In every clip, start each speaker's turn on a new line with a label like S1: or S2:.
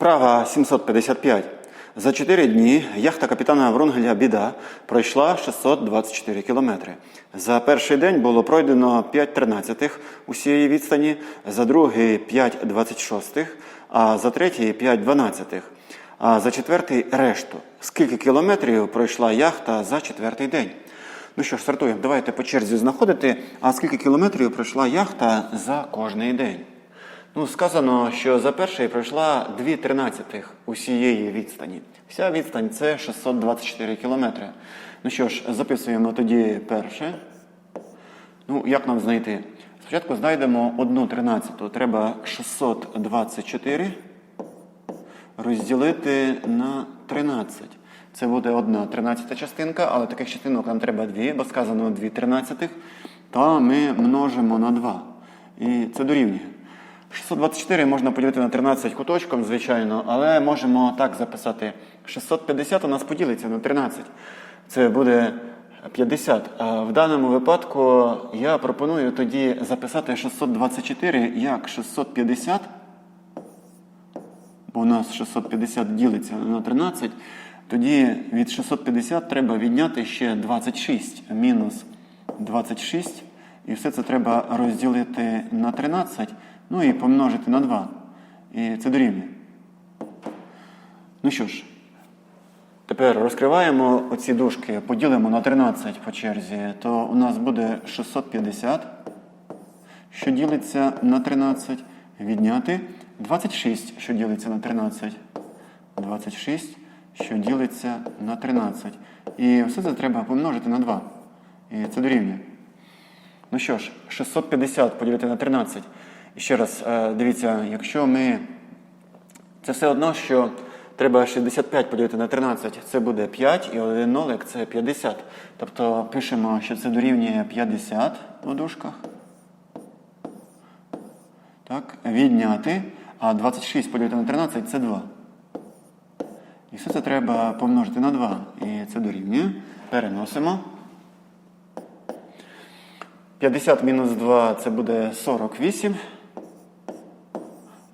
S1: Вправа 755. За 4 дні яхта капітана Врунгеля Біда пройшла 624 кілометри. За перший день було пройдено 5 тринадцятих усієї відстані, за другий 5 26, а за третій 5 дванадцятих, а за четвертий решту. Скільки кілометрів пройшла яхта за четвертий день? Ну що ж, стартуємо. Давайте по черзі знаходити, а скільки кілометрів пройшла яхта за кожний день. Ну, сказано, що за перший пройшла 2 тринадцятих усієї відстані. Вся відстань це 624 кілометри. Ну що ж, записуємо тоді перше. Ну, як нам знайти? Спочатку знайдемо одну тринадцяту. Треба 624 розділити на 13. Це буде одна тринадцята частинка, але таких частинок нам треба дві, бо сказано 2 тринадцятих. То ми множимо на 2. І це дорівнює. 624 можна поділити на 13 куточком, звичайно, але можемо так записати. 650 у нас поділиться на 13. Це буде 50. А в даному випадку я пропоную тоді записати 624 як 650 бо у нас 650 ділиться на 13, тоді від 650 треба відняти ще 26 мінус 26. І все це треба розділити на 13, ну і помножити на 2. І це дорівнює. Ну що ж, тепер розкриваємо оці дужки, поділимо на 13 по черзі, то у нас буде 650 що ділиться на 13, відняти 26, що ділиться на 13. 26, що ділиться на 13. І все це треба помножити на 2. І це дорівнює. Ну що ж, 650 поділити на 13. І ще раз, е, дивіться, якщо ми. Це все одно, що треба 65 поділити на 13, це буде 5, і один нолик це 50. Тобто пишемо, що це дорівнює 50 у дужках. Так, відняти. А 26 поділити на 13 це 2. І все це треба помножити на 2. І це дорівнює. Переносимо. 50 мінус 2 це буде 48.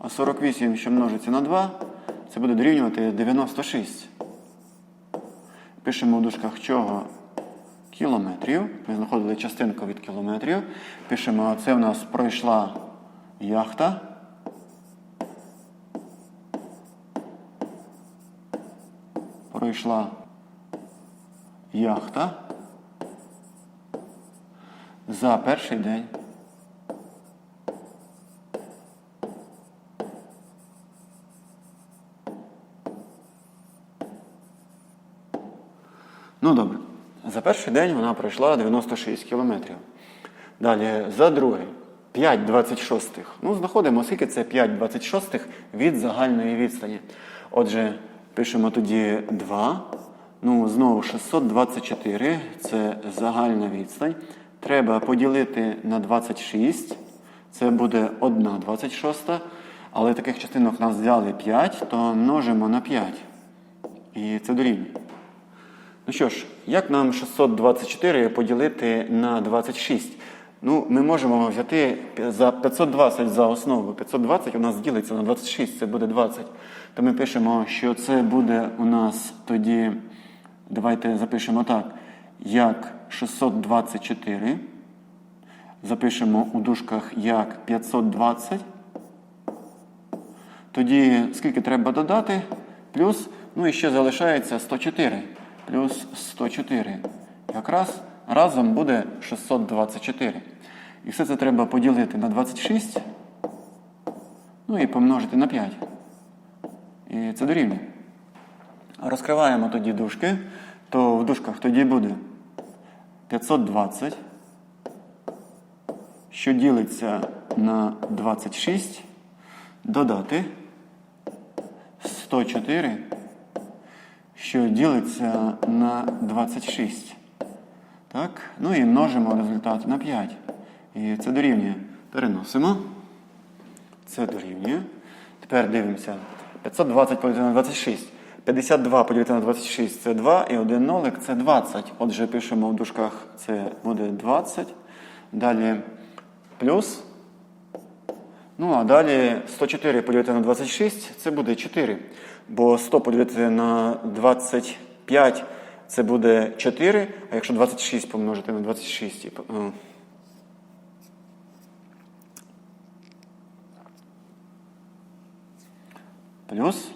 S1: А 48, що множиться на 2, це буде дорівнювати 96. Пишемо у дужках чого? Кілометрів. Ми знаходили частинку від кілометрів. Пишемо, це в нас пройшла яхта. Пройшла яхта за перший день. Ну добре. За перший день вона пройшла 96 кілометрів. Далі за другий 5,26. Ну, знаходимо, скільки це 5,26 від загальної відстані. Отже, пишемо тоді 2. Ну, знову 624 це загальна відстань. Треба поділити на 26. Це буде 1 26. Але таких частинок нас взяли 5, то множимо на 5. І це дорівнює. Ну що ж, як нам 624 поділити на 26? Ну, ми можемо взяти за 520 за основу. 520 у нас ділиться на 26, це буде 20. То ми пишемо, що це буде у нас тоді, давайте запишемо так, як 624. Запишемо у дужках як 520. Тоді скільки треба додати? Плюс, ну і ще залишається 104. Плюс 104. Якраз разом буде 624. І все це треба поділити на 26. Ну і помножити на 5. І це дорівнює. Розкриваємо тоді дужки, то в дужках тоді буде 520, що ділиться на 26, додати 104, що ділиться на 26. Так? Ну і множимо результат на 5. І це дорівнює. Переносимо. Це дорівнює. Тепер дивимося. 520 поділити на 26. 52 поділити на 26 це 2, і один нолик це 20. Отже, пишемо в дужках, це буде 20. Далі плюс Ну, а далі 104 поділити на 26 це буде 4. Бо 100 поділити на 25 це буде 4. А якщо 26 помножити на 26. і е, Плюс.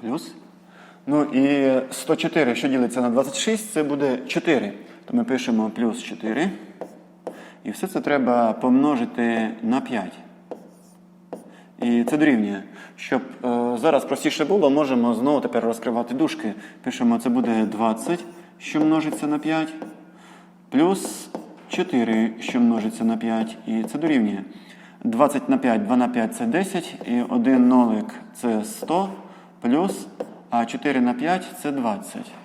S1: Плюс. Ну і 104, що ділиться на 26, це буде 4. То ми пишемо плюс 4. І все це треба помножити на 5. І це дорівнює. Щоб е, зараз простіше було, можемо знову тепер розкривати дужки. Пишемо, це буде 20, що множиться на 5, плюс 4, що множиться на 5, і це дорівнює. 20 на 5, 2 на 5 це 10, і 1 нолик це 100, плюс, а 4 на 5 це 20.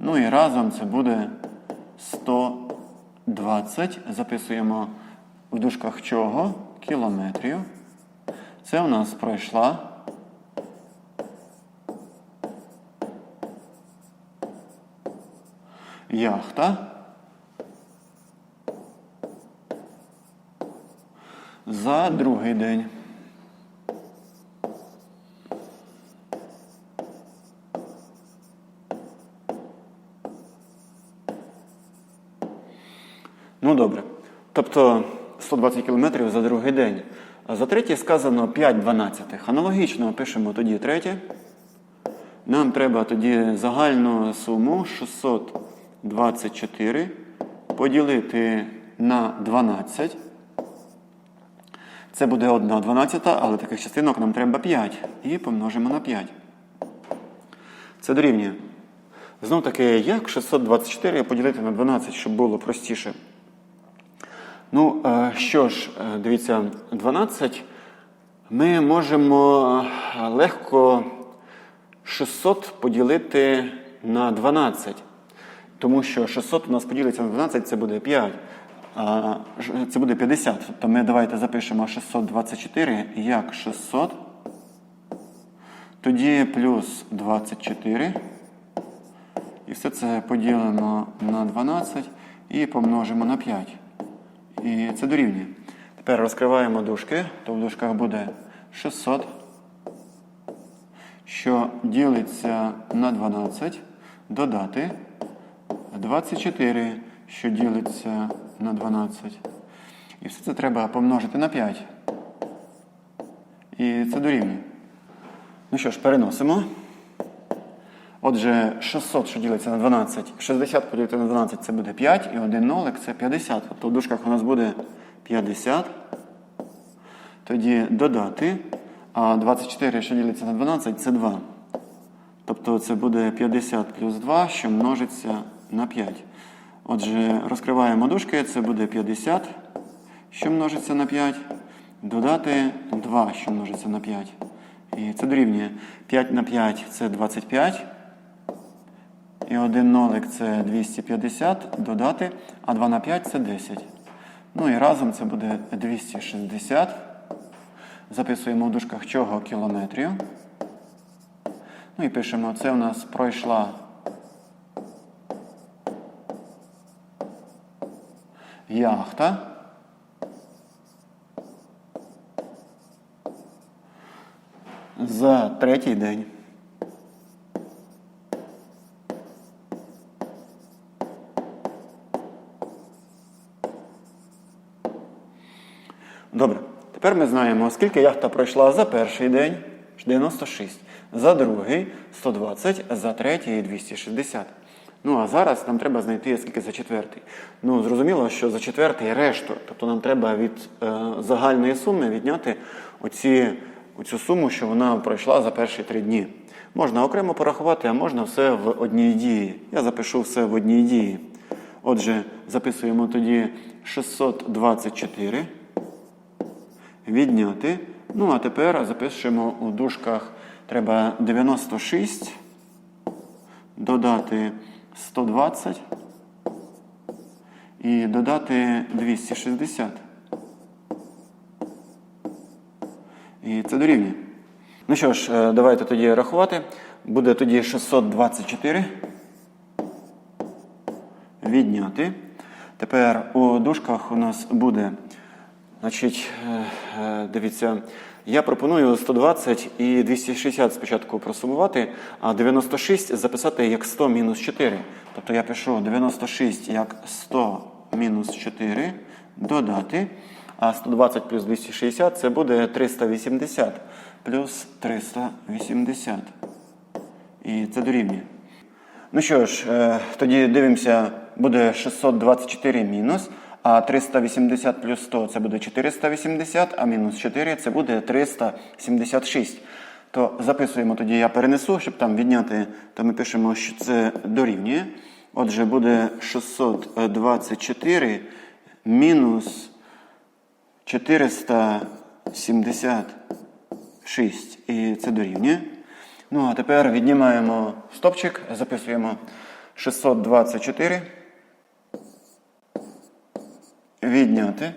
S1: Ну і разом це буде 120. Записуємо в дужках чого? Кілометрів. Це у нас пройшла. Яхта. За другий день. Ну добре. Тобто 120 кілометрів за другий день. А за третій сказано 5 дванадцятих. Аналогічно пишемо тоді третє. Нам треба тоді загальну суму 624 поділити на 12. Це буде 1 дванадцята, але таких частинок нам треба 5. І помножимо на 5. Це дорівнює. Знов таки, як 624 поділити на 12, щоб було простіше. Ну, е, що ж, е, дивіться, 12 ми можемо е, легко 600 поділити на 12. Тому що 600 у нас поділиться на 12, це буде 5. А це буде 50. Тобто ми давайте запишемо 624 як 600. Тоді плюс 24. І все це поділимо на 12 і помножимо на 5. І це дорівнює. Тепер розкриваємо дужки, то в дужках буде 600, що ділиться на 12, додати 24, що ділиться на 12. І все це треба помножити на 5. І це дорівнює. Ну що ж, переносимо. Отже, 600, що ділиться на 12, 60 поділити на 12 це буде 5, і 1 нолик це 50. Тобто в дужках у нас буде 50. Тоді додати. А 24, що ділиться на 12, це 2. Тобто це буде 50 плюс 2, що множиться на 5. Отже, розкриваємо дужки, це буде 50, що множиться на 5. Додати 2, що множиться на 5. І це дорівнює 5 на 5 це 25. І один нолик це 250 додати, а 2 на 5 це 10. Ну і разом це буде 260. Записуємо в дужках чого кілометрів. Ну і пишемо, це у нас пройшла яхта. За третій день. Добре. Тепер ми знаємо, скільки яхта пройшла за перший день 96, за другий 120, за третій 260. Ну а зараз нам треба знайти скільки за четвертий. Ну, зрозуміло, що за четвертий решту. Тобто нам треба від е, загальної суми відняти оці, оцю суму, що вона пройшла за перші три дні. Можна окремо порахувати, а можна все в одній дії. Я запишу все в одній дії. Отже, записуємо тоді 624 відняти. Ну, а тепер запишемо у дужках треба 96, додати 120 і додати 260. І це дорівнює. Ну що ж, е, давайте тоді рахувати. Буде тоді 624. відняти. Тепер у дужках у нас буде, значить, е, е, дивіться, я пропоную 120 і 260 спочатку просумувати, а 96 записати як 100 мінус 4. Тобто я пишу 96 як 100 мінус 4 додати, а 120 плюс 260 це буде 380 плюс 380. І це дорівнює. Ну що ж, е, тоді дивимося, буде 624 мінус, а 380 плюс 100 це буде 480, а мінус 4 це буде 376. То записуємо тоді, я перенесу, щоб там відняти, то ми пишемо, що це дорівнює. Отже, буде 624 мінус 476. І це дорівнює. Ну, а тепер віднімаємо стопчик, записуємо 624. Відняти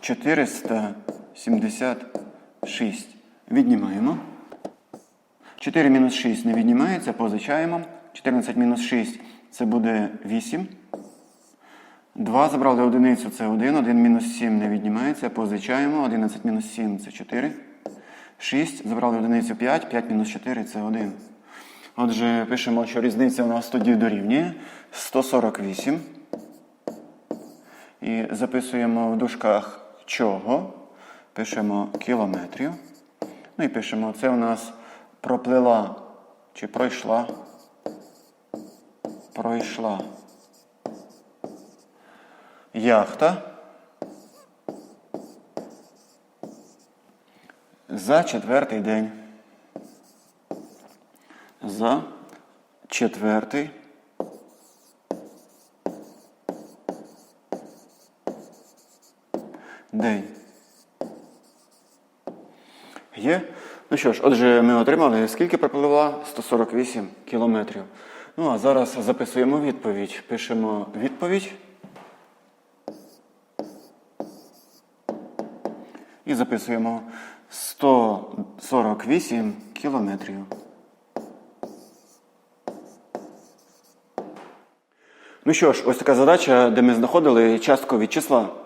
S1: 476. Віднімаємо. 4 мінус 6 не віднімається, позичаємо. 14 мінус 6 це буде 8. 2 забрали одиницю, це 1. 1 мінус 7 не віднімається, позичаємо. 11 мінус 7 це 4. 6, забрали одиницю 5, 5 мінус 4 це 1. Отже, пишемо, що різниця у нас тоді дорівнює 148. І записуємо в дужках чого. Пишемо кілометрів. Ну і пишемо, це у нас проплила чи пройшла. Пройшла. Яхта. За четвертий день. За четвертий. День. Є? Ну що ж, отже, ми отримали, скільки пропливла? 148 кілометрів. Ну, а зараз записуємо відповідь. Пишемо відповідь. І записуємо 148 кілометрів. Ну що ж, ось така задача, де ми знаходили частку від числа.